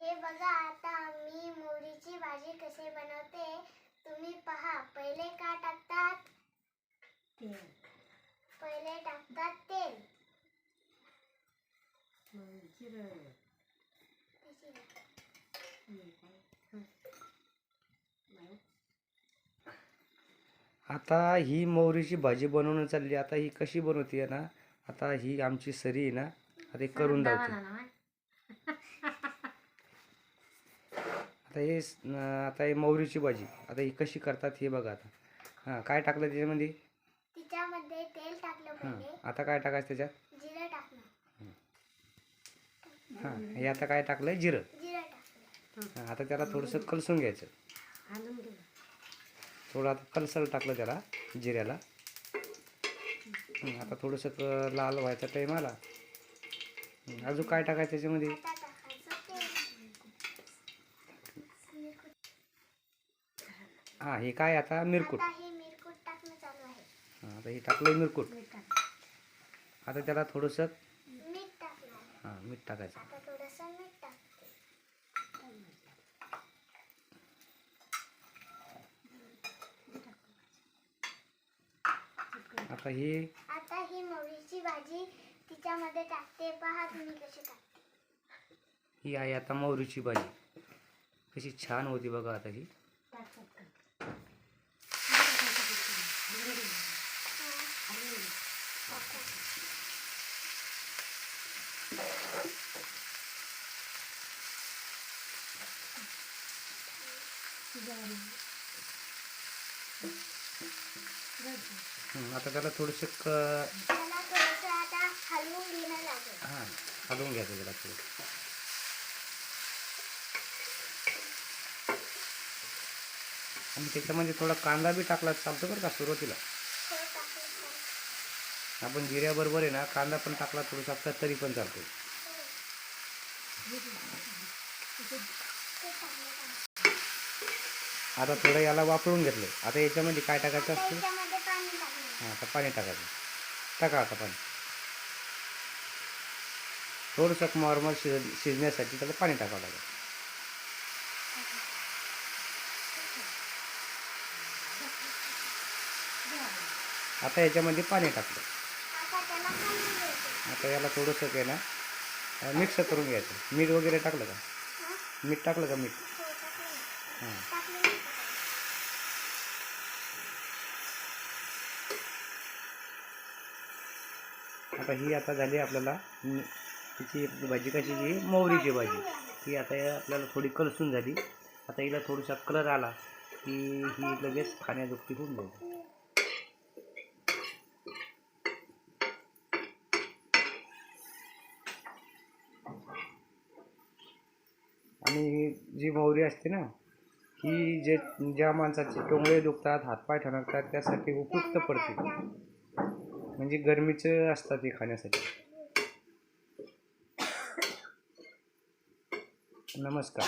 हे बघा आता मी मोहरीची भाजी कशी बनवते तुम्ही पहा. पहिले का टाकतात? तेल. पहिले टाकतात तेल. आता ही मोहरीची भाजी बनवणं चालली. आता ही कशी बनवते ना आता ही आमची सरी आहे ना आता करून दावा दावते. आता हे आता हे मोहरीची भाजी. आता ही कशी करतात हे बघा आता. हां काय टाकलं त्याच्यामध्ये? तिच्यामध्ये तेल टाकलं पहिले. आता काय टाकायचं त्याच्यात? जिरं टाकलं. हां हे आता काय टाकलं जिरं. जिरं टाकलं. हां आता त्याला थोडंसं कलसून घ्यायचं. थोडं आता कलसर टाकलं त्याला जिऱ्याला. हं, आता थोडंसं क- लाल व्हायचा टाईम आला. हं, अजून काय टाकायचं त्याच्यामध्ये? आता टाकायचं तेल हां हे काय आता? मिरकूट. आता हे मिरकूट टाकणं चालू आहे. हां आता हे टाकलं मिरकूट. मीठ आता त्याला थोडंसं मीठ टाकलं आहे. हां मीठ टाकायचं. आता थोडंसं मीठ टाकते. आता हे आता ही मोहरीची भाजी तिच्यामध्ये टाकते. पहा तुम्ही कशी टाकते. ही आहे आता मोहरीची भाजी. कशी छान होती बघा आता ही टाक पटकन. हं, आता त्याला थोडंसं हलवून हां घ्यायचं त्याला थोडं आणि त्याच्यामध्ये थोडा कांदा बी टाकला चालतो बरं का सुरुवातीला. आपण जिऱ्याबरोबर आहे ना कांदा पण टाकला थोडासा असता तरी पण चालतो? आता थोडं याला वापरून घेतलं आता याच्यामध्ये काय टाकायचं असतं? हां आता पाणी टाकायचं. टाका आता पाणी. थोडंसं नॉर्मल शिज शिजण्यासाठी त्याला पाणी टाकावं लागेल. आता याच्यामध्ये पाणी टाकलं आता त्याला हलवून घ्यायचं आता याला थोडंसं काय ना मिक्स करून घ्यायचं. मीठ वगैरे टाकलं का? मीठ टाकलं का मीठ? हां. आता ही आता झाली आपल्याला तिची भाजी कशी जी मोहरीची भाजी. ही आता आपल्याला थोडी कलसून झाली. आता हिला थोडासा कलर आला की ही लगेच खाण्याजोगती होऊन जाईल. आणि जी मोहरी असते ना ही जे ज्या माणसाचे टोंगळे दुखतात हातपाय ठणकतात त्यासाठी उपयुक्त पडते. म्हणजे गरमीचं असतात ते खाण्यासाठी. नमस्कार.